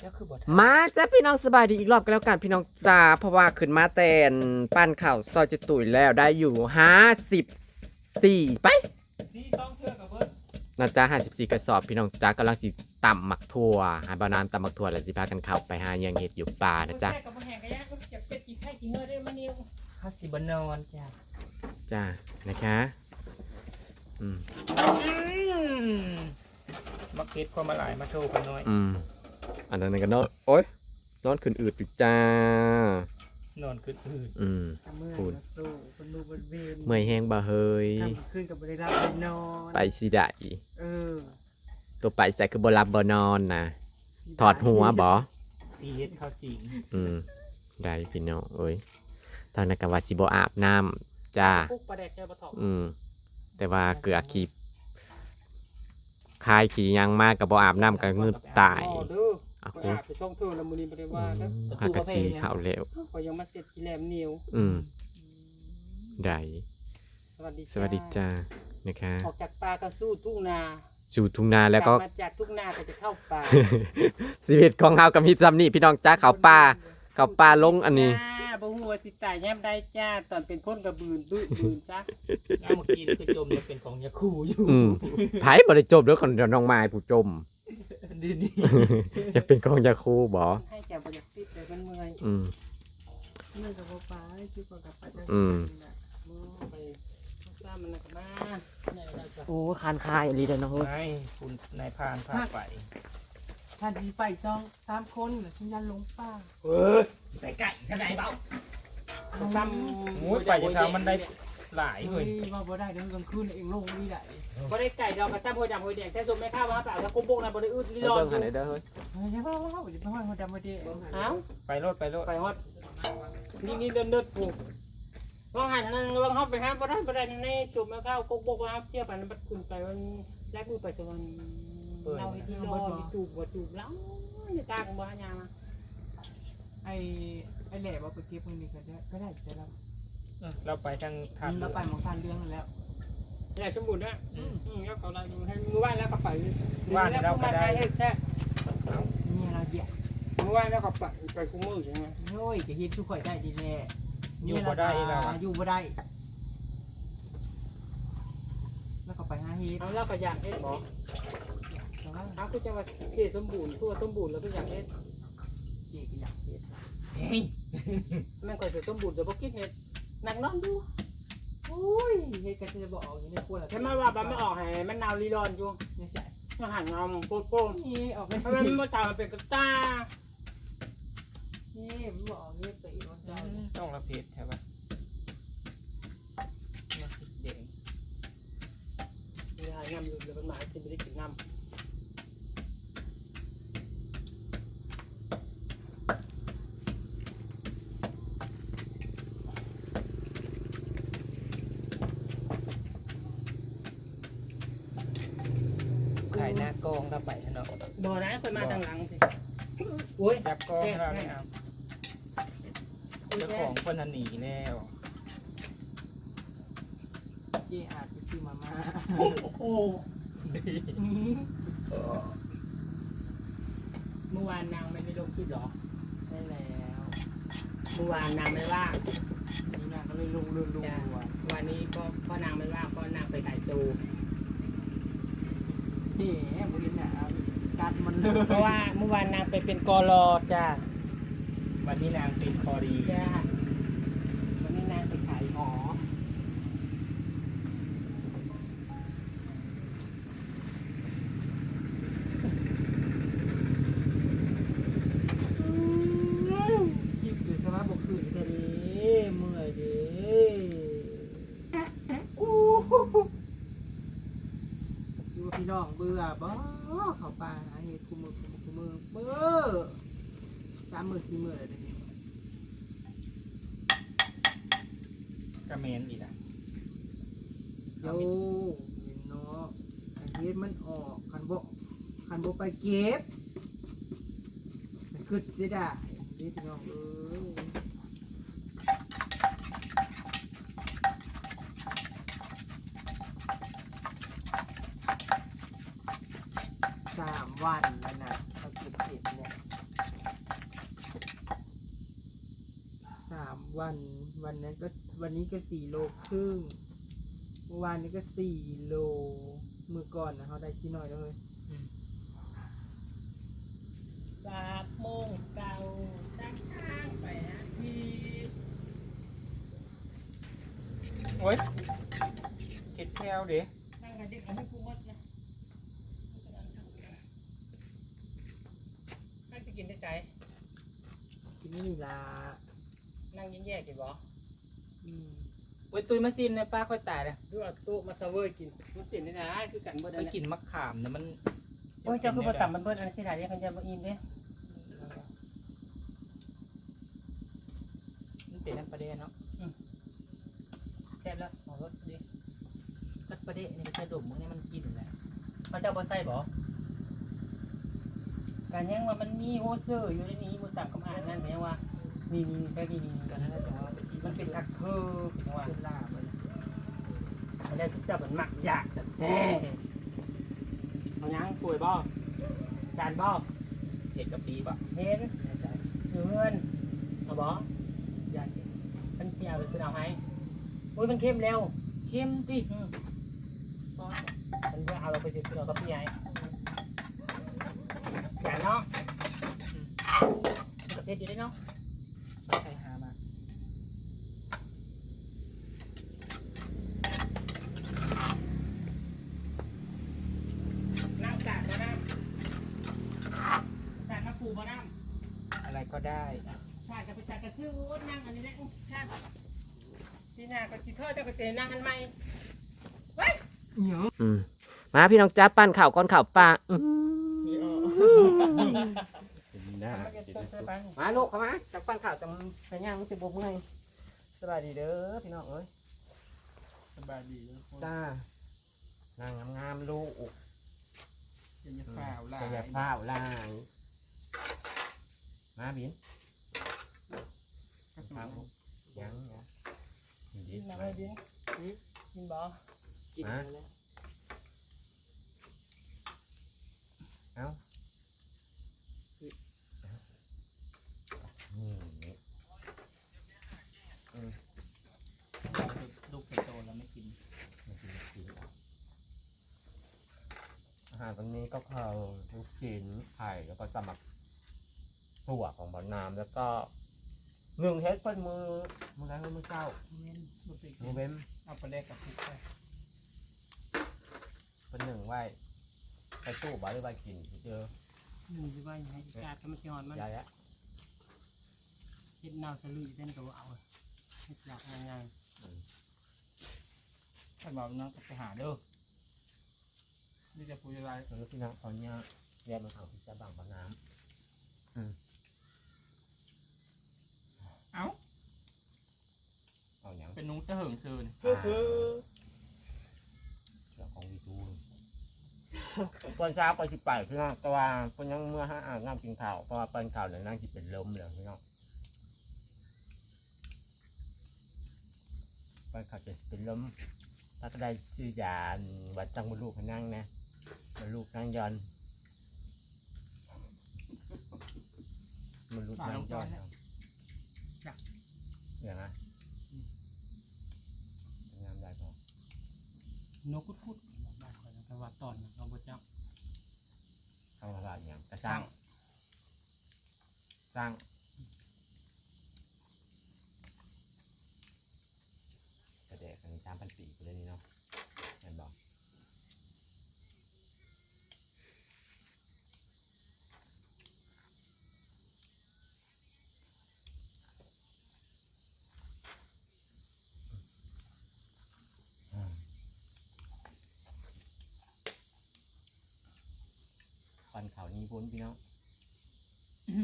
เจ้าคือบ่มาจ้ะพี่น้องสบายดีอีกรอบกันแล้วกันพี่น้องจ้าเพราะว่าขึ้นมาแต่นปั้นข่าวซอยจะตุ๋ยแล้วได้อยู่ห้าสิบสี่ไปซีต้องเทื่อกับเบิดนะจ๊ะห้าสิบสี่กระสอบพี่น้องจ้ากำลังสิต่ำหมักทั่วหาบานามต่ำหมักทั่วแล้วสิพากันเข้าไปหาเยังเห็ดอยู่ป่านะจ๊ะกับมาแห่งกระยะก็จะเป็ดกี่ไข่กี่เมื่อได้มานิ้วข้าสิบ่นอนจ้ะจ้านะคะอืมมาเก็ตความมาหลายมาโทรกันหน่อย อืม อันนั้นก็นอนโอ๊ยนอนขึ้นอืดอยู่จ้านอนขึ้นอืดอืม เมื่อพูดสู้คนดูบนเวรเมื่อยแห้งบ่เฮยทำขึ้นกับบริรับไปนอนไปสิได้เออตัวไปใส่คือบรับบ่นอนนะถอดหัวบ่ตีเฮ็ดข้าวสิงอืม ได้พี่น้องเอ้ยตอนนั้นก็ว่าสิบ่อาบน้ำจ้า ปุ๊กประเด็กเจอปะทองอืม แต่ว่าเกลือขีคายขี่ยังมากกับบ่อาบน้ำกับงืดตายอ๋อเด้ ออะไปคุณอาบไปช่องเธอแล้วมือนี้บ่ได้ว่านะหากระสีเขาวแล้วก็ยังมาเสร็จกินแหลมเหนียวอืมได้สวัสดีสวัสดีจ้านะคะออกจากป่าก็สู้ทุ่งนาสู่ทุ่งนาแล้วก็มาจากทุ่งนาก็จะเข้าป่าชีวิตของเฮากับมีจำนี่พี่น้องจ้าเขาป่าเขาป่าลงอันนี้จ้าบ่ฮู้ว่าสิตายแย้มได้จ้าตอนเป็นคนกระบืนบื้อบืนจ้าน้ำเมื่อกี้คือจมเนี่ยเป็นของยาคูอยู่อืมไผบ่ได้จมเด้อคนเดียวน้องไม้ผู้จม ดีนี่จะเป็นกองยาคูบ่ให้แกบ่อยากติดเลยมันเมื่อยอืมเมื่อยกับบ่ปลาชื่อก็กับปลาจังอืมมือไปซ้ำมันน่ะก็มาโอ้คานคายอีหลีเด้อเนาะเฮ้ยนายคุณนายพรานพาไปท่านสิไปสองสามคนน่ะฉันยันลงป่าเออไปไก่ขนาดเบาซ้ำโอ้ยไปจะทำมันได้ หลายเลเฮ้ยยว่าบ่ได้เดี๋ยวกลางคืนเองลงนี่ได้บ่ได้ไก่ดอกกระซ้ำหัวดำหัวแดงแค่สมไม่ข้าวว่าเปล่าแล้วกุ๊กบกน่ะบ่ได้อึดลีรอเบิ่นงหันไหนเด้อเฮ้ยเฮ้ยอย่าว่าว่าอย่าไปว่าหัวดำหัวแดงเอ้าไปรถไปรถไปฮอดนี่นี่เดินเดินผูกว่างหันนั่นว่างเฮาไปหาบ่ได้บ่ได้ในจุ่มแล้วข้าวกุ๊กบกว่าเทียบกันมันขึ้นไปวันแรกมือไปสวรรค์เราให้ที่รอที่จูบบ่จูบแล้วอย่าตาของบ่หายามาไอ้ไอ้แหล่บอกไปเก็บมือนี่ก็ได้ก็ได้แต่เราเราไปทางทางเราไปหมองทานเรื่องนั่นแล้วแรกสมบูรณ์นะอืมอืมแล้วเขาไล่ดูให้มือว่านแล้วก็ไปว่านเราไปได้แท้เนี่ยเราเหยียบมือว่านแล้วก็ไปไปคุ้มมือใช่ไหมโอ้ยจะเห็นทุกข่อยได้ดีแน่อยู่บ่ได้แล้วอะอยู่บ่ได้ แล้วก็ไปหาเฮ็ดเอาแล้วก็อยากเฮ็ดบ่แต่ว่าเอาคือจะว่าเทสมบูรณ์ทั่วสมบูรณ์แล้วก็อยากเฮ็ดเจ๊ก็อยากเฮ็ดแม่งก็จะสมบูรณ์จะบ่คิดเฮ็ด หนักนอนดูโอ้ยเฮ็ดก็จะบอกอยู่ในครัวแล้วใช่ไหมว่าบันไม่ออกให้มันนาวรีรอนอยู่เนี่ยใช่อาหารงามโป๊ะโป๊ะนี่ออกไปเพราะมันมาตามมันเป็นกระตานี่มันบอกเฮ็ดไปอีกวันจันทร์ต้องรับเพชรใช่ปะมาคิดเจ๋งมีอาหารงามอยู่เดี๋ยวมันมากินไม่ได้กินน้ำ ขายหน้ากองเราไปเนาะ บ่นะคนมาทางหลังสิโอ้ยจับกองเราเนี่ยครับเจ้าของคนน่ะหนีแล้วเจ๊อาจจะซื้อมาม่าโอ้โหเมื่อวานนางไม่ได้ลงคลิปหรอได้แล้วเมื่อวานนางไม่ว่างนี่นางก็เลยลงเรือนลงจ้ะวัววันนี้ก็ก็นางไม่ว่างก็นางไปถ่ายตูเฮ้ยบ่เห็นหน้า กัดมันเลยเพราะว่าเมื่อวานนางไปเป็นกอรอจ้าวันนี้นางเป็นคอดีจ้าวันนี้นางไปขายหอ คิดอยู่สมาบ่คืน เดี๋ยวนี้เมื่อยดิ อยู่พี่น้องเบื่อบ่เข้าป่าหาเฮ็ดคุมือคุมือคุมือเบื่อสามมื้อสี่มื้อแล้วเดี๋ยวนี้กระเมนอีกอะโยเห็นเนาะไอ้เฮ็ดมันออกคันบ่คันบ่ไปเก็บมันคือสิได้เฮ็ดน้องเอ้ยสามวันแล้เขาเก็บเห็ดเนี่ย วันวันนั้นก็วันนี้ก็สี่โลครึ่งเมื่อวานนี้ก็สี่โลมือก่อนนะเขาได้ชิ้นหน่อยแล้วเลยสามโมงเก้าตั้งทางไปอาทิตย์โอ้ยเห็ดแคลเด้นั่งกันดิเอาให้กูหมดนะนั่งจะกินได้ใจกินนี่ละ นั่งแย่ๆกินบ่อืมโอ้ยตุยมาซิมเนี่ยป้าค่อยตายเลยดูเอาโต๊ะมาเซเวอร์กินมันสินได้นะคือกันเบิดไปอันกินี้นมะขามเนี่ยมันโอ้ยเจ้าคือบ่ต่ำมันเบิดอันนี้สิได้ยังกันจะบ่อิ่มเด้มันเป็นน้ำประเด็นเนาะแซ่บแล้วเอารสดิตัดประเด็นนี่ใส่ดมมึงเนี่ยมันกินแหละเขาเจ้าบ่ใส่บ่การยังว่ามันมีโฮเซอร์อยู่ในนี้บ่ต่ำกับอ่านนั่นแม่ว่า มีมีแค่นี้มีกันนั่นแหละแต่ว่ามันเป็นอักเธอเป็นว่าเป็นลาบเลยมันได้เจ้าเป็นมักยากแต่แท้เอายังป่วยบ่จานบ่เห็ดกับปีบ่เห็นอยู่เงินเอาบ่อยากมันเสียไปคือเอาให้โอ้ยมันเข้มเร็วเข้มติมันจะเอาเราไปสิคือเรากับพี่ใหญ่อย่าเนาะมันกับเทศอยู่ได้เนาะ ใส่หามาน้ำกาดบ่น้ำกาดมาปูบ่น้ำอะไรก็ได้ถ้าจะไปจัดกระชื่อโอ้นั่งอันนี้แหละอุ๊ยค่ะที่หน้าก็จิเทอร์เจ้าก็เจนั่งกันไหมเว้ยเหนียว อืมมาพี่น้องจ้าปั้นข่าวก้อนข่าวปลาอื้อน่า มาลูกเข้ามาจากปั้นข่าวจังสัญญาณมันสิบวกเมื่อยสบายดีเด้อพี่น้องเอ้ยสบายดีเลยคนจ้านางงามๆลูกจะยาข้าวลาจะแบบข้าวลายมาบินครับยังยังกินมาเลยดิกินบ่กินแล้วเอ้าอืม ลูกไข่โตแล้วไม่กิน มากินกินเอา อาหารวันนี้ก็คือลูกชิ้นไข่แล้วก็สมัครถั่วของบ่อน้ำแล้วก็หนึ่งเฮ็ดเป็นมือมือไรมือเก้าเว้นลูกไปกิมือนเว้นเอาประเด็นกับพริกไปเป็นหนึ่งไว้ไปตู้บ่หรือไว้กินเจอหนึ่งที่ว่าอย่างไรกาดก็มันสิหอนมันใหญ่อะเฮ็ดนาวสลุยเต้นตัวเอาเฮ็ดหลักงานถ้าบอกน้องก็ไปหาเด้อ นี่จะพูดอะไรแล้วพี่น้องเขาเนี่ยแยกมาเอาพิซซ่าบางบ่อน้เอ้าำเอาอย่างเป็นนุ้งเตะเหิงเชิญคือคือเดี๋ยวของวีทูนตอนเช้าก็สิไปพี่น้องแต่ว่าเพิ่นยังเมื่อห้าอ่างน้ำกินข้าวเพราะว่าเป็นข้าวเนี่ยนั่งสิเป็นลมเลยพี่น้องเป็นข้าวจะเป็นลมถ้าก็ได้ชื่อยาอันวัดจังบุลูกให้นั่งนะ บุลูกนั่งยอนบุลูกนั่งยอนเอาอย่างไรงามได้พอนกคุดคุดบ้านคอยนะแต่ว่าตอนเราบ่จับทำอะไรอย่างกระสร้างสร้างกระเดะกันสามพันปีไปเลยนี่เนาะเห็นบอก เขานี้บุญพี่น้อง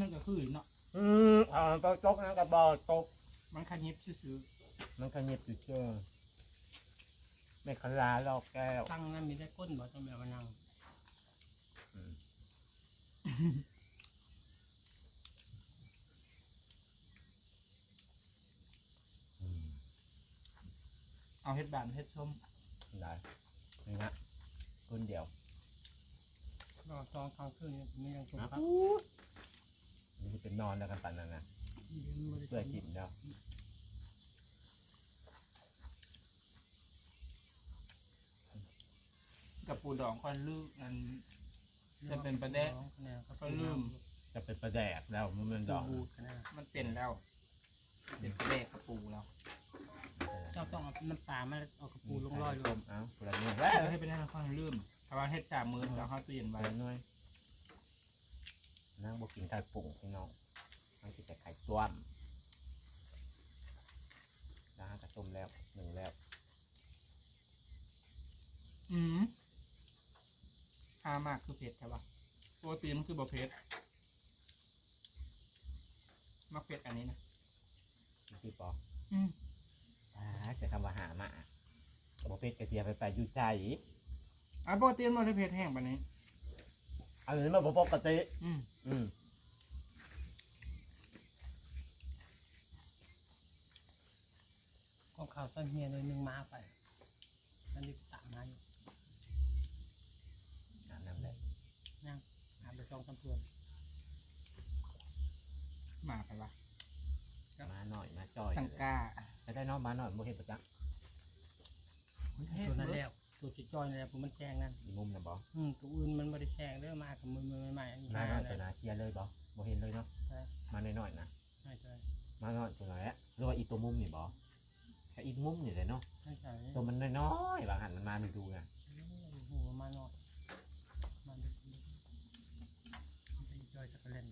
มันก็คือเนาะอืมเอาไปตกนะกับบอตก มันคันยิบซื้อมันขยิบอยู่เชื่อไม่ขลาหรอกแก้วตั้งนั้นมีได้ก้นบ่ต้องแบบว่านั่งอืมๆเอาเฮ็ดบานเฮ็ดส้มได้นี่ฮะคนเดียว นอนจองคำคืนนี่ยังจมครับนี่เป็นนอนแล้วกันปันนั่นนะเพื่อกินแล้วกับปูดองควันลึกอันจะเป็นประแดกก็ลืมจะเป็นประแดกแล้วมันเป็นดองมันเป็นแล้วเป็นประแดกกระปูแล้ว เจ้าต้องเอาน้ำปลามาเอากระปูลงลอยลต้งมเอาคนละเนื้อแล้แล้ววให้เป็นให้ค่อนลืมถ้าว่าเฮ็ดจ่ามือแล้วเขาตู้เย็นไปไว้หน่อยนั่งบกินไข่ปุ่งพี่น้องนั่งกินแต่ไข่ต้มนะฮะกระต้มแล้วหนึ่งแล้วอืมหามากคือเผ็ดใช่ปะโปรตีนมันคือบะเผ็ดมักเผ็ดอันนี้นะพี่ปออืม อ่าจะทำอาหารมาโบเป็ดกระเทียมไปไปอยู่ใจอะโปรตีนมันคือเผ็ดแห้งปะนี้ อันนี้มันบ่ปกติอืมอืมของข่าวต้นเฮียเลยหนึ่งมาไปนั่นนี่ตามมาอยู่อ่านั่นแหละหาไปจองตำรวจมาไปละ มาหน่อยมาจ่อยสังกาจะได้เน้องมาหน่อยโมเห็นประจักษ์ตัวนั้นแล้วตัวจิจอยนั่นแหล้วผมมันแจ้งนั่นอีมุมนะบออืมตัวอื่นมันไม่ได้แจ้งเด้อมากับมือมือใหม่ๆอันนี้มามาหน่อยเลตัวยนาเชียร์เลยบอโมเห็นเลยเนาะใช่มาหน่อยๆนะใช่ใช่มาหน่อยตัวไหนอะหรือว่าอีตัวมุมนี่บอแค่อีมุมนี่เลยเนาะใช่ใช่ตัวมันน้อยๆบางหันมันมาดูดูนะหัวมาหน่อยมาดูดูมันจะจอยจะไปเล่น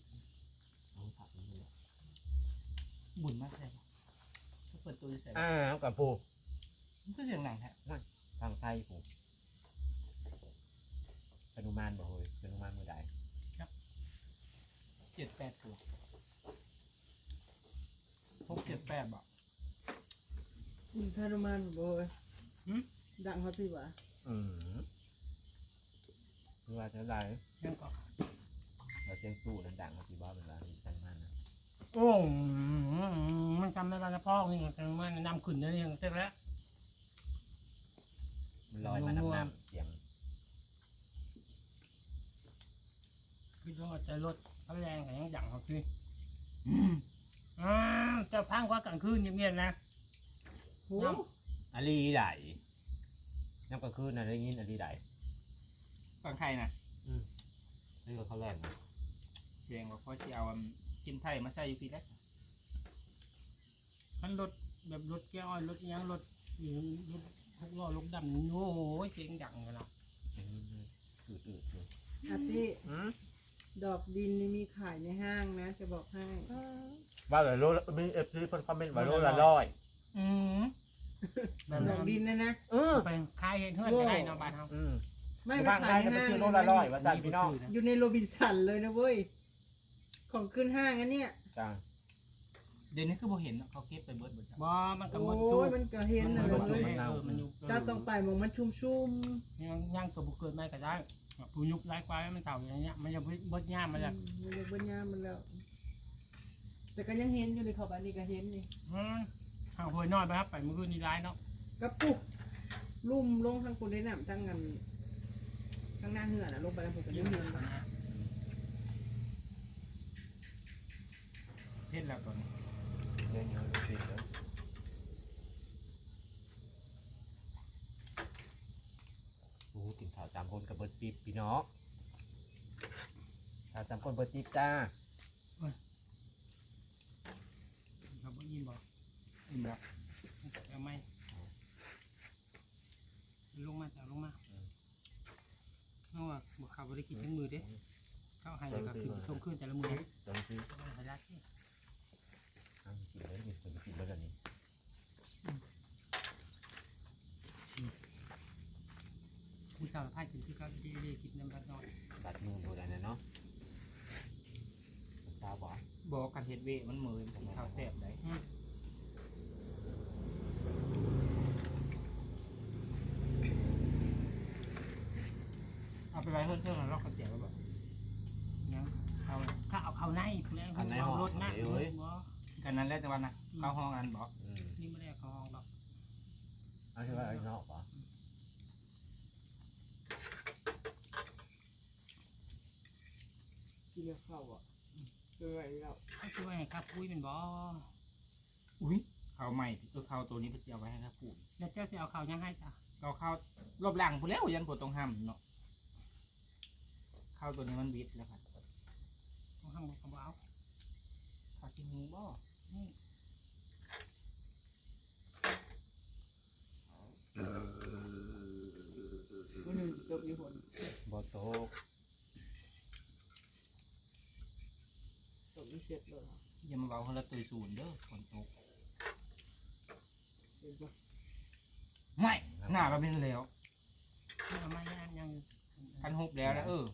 เอาผักมันเลย บุญมากเลยถ้าเปิดตัวจะใส่อ้าวกับปูมันก็เสียงหนังแท้ทางไทยปูเป็นอุมานบ่เฮ้ยเป็นอุมานมือใดเจ็ดแปดตัวหกเจ็ดแปดบอกมีทารุมานบ่เอ้ยหึดังเขาพี่วะอืมคือว่าจะได้ยังก็เราเชียงตู้นั่นดังมาที่บ้านเป็นร้านกันมันนะ โอ้มันจำได้แล้วนะพ่อนี่กันมันนำขึ้นได้ยังเสร็จแล้วมันลอยมาน้ำน้ำเสียงคือต้องเอาใจรถเขาแรงแต่ยังดังเขาคืออ่าจะพังกว่ากลางคืนเงียบๆนะโอ้อาลีใดน้ำกระคืนนะได้ยินอาลีใดฝั่งไทยนะนี่ก็เขาแรงนะเสียงว่าพ่อจะเอาอัน กินไทยมาใส่อยู่พี่แล้วมันรถแบบรถแก้วอ้อยรถอิหยังรถอืมรถหกล้อรถดำนี่โอ้โหเสียงดังเลยนะอืดอืดๆเลยอาติดอกดินนี่มีขายในห้างนะ จะบอกให้ ว่าเลยโลละมีเอฟซีเพิ่นคอมเมนต์ว่าโลละร้อยอืมแบบดอกดินนะนะ เออไปขายเห็นเพื่อนก็ได้เนาะบ้านเราอืมไม่ไม่มาบ้างขายได้ในจะไปห้างซื้อโลละร้อยว่าจันพี่น้อง อยู่ในโรบินสันเลยนะเว้ย ของขึ้นห้างอันเนี้ยจ้าเดี๋ยวนี้คือโบเห็นเนอะเขาเก็บไปเบิดเบิดจ้ะบ่มันก็โอ้หมดทุกยมันก็เห็นมันะนหมดเลทุกยไม่เออมันอยู่เจ้าต้องไปมองมันชุ่มยังย่างตัวบุกเกิดไม่ก็ได้ผู้ยุกไร้ควายมันเต่าอย่างเงี้ยมันจะบดย่ามๆมันจะอืมันจะเบิ้ลยามมันแล้ว แต่ก็ยังเห็นอยู่ในขอบอันนี้ก็เห็นนี่อืมห่างหวยน้อยไปครับไปเมื่อคืนนี้ร้ายเนาะกระปุกลุ่มลงทางคนได้น้ำทั้งกันข้างหน้าเหือน่ะลงไปแล้วผมก็ยืยังมเห็เงินนนะ เทศแล้วตัวนี้เดินอยู่สิเด้อโอ้กินข้าวตามคนกับเบิร์ดปีบพี่น้องข้าวตามคนเบิร์ดปีบจ้าเขาบอกยินบอกอิ่มแล้วเอาไหมลงมาจะลงมาเอาว่าบอกเขาบริกิจทั้งมือเด้เขาให้แล้วก็คือชมขึ้นแต่ละมือตรงที่ต้องให้รักที่ อ้าวกินเลยมีคนกินแล้วกันนี้ผู้สาวพายถึงที่เขาดีดีกินน้ำรัดน้อยบัดมือโบราณนะเนาะคุณตาบอกบอกกันเฮ็ดเวะมันเหมือนกับข้าวแซ่บได้เอาไปไว้เพื่อนเพื่อนเราลอกกระเจียวแล้วแบบ ยังเอาถ้าเอาเขาในแล้วเอารถนะบ่ กันนั้นแล้วแต่วันน่ะเข้าห้องอันบอกอืมนี่ไม่ได้เขาห้องหรอกเอาที่ว่าไอ้นอกเหรอกินแล้วเข้าอะเปื่อยแล้วเขาช่วยให้ข้าพุ้ยเป็นบ่อุ้ยข้าวใหม่เออข้าวตัวนี้ไปเจียวไว้ให้ข้าปู่แล้วเจ้าจะเอาเขายังให้จ้ะเราเข้ารอบหลังพูดแล้วยันปวดตรงห้ำเนาะเข้าตัวนี้มันวิดแล้วครับต้องห้ามกับเอาเข้าที่หูบ่ คนหนึ่งจบอยู่คนบอโตกจบอยู่เสร็จเลยอย่ามาเบาคนละตัวศูนย์เด้อฝนตกเสร็จปะไม่หน้าก็เป็นแล้วทำไมยังยังคันฮุบแล้วนะเออ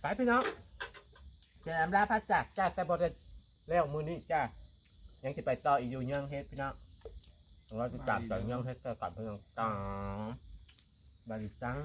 ไปพี่น้อง แจมลาพัดจากจ้าแต่บอได้แล้วมือนี้จ้ายังจะไปต่ออีกอยู่ยังเฮ็ดพี่น้องเราจะจับต่อยังเฮ็ดก่อนพี่น้อนต่อบาริจัง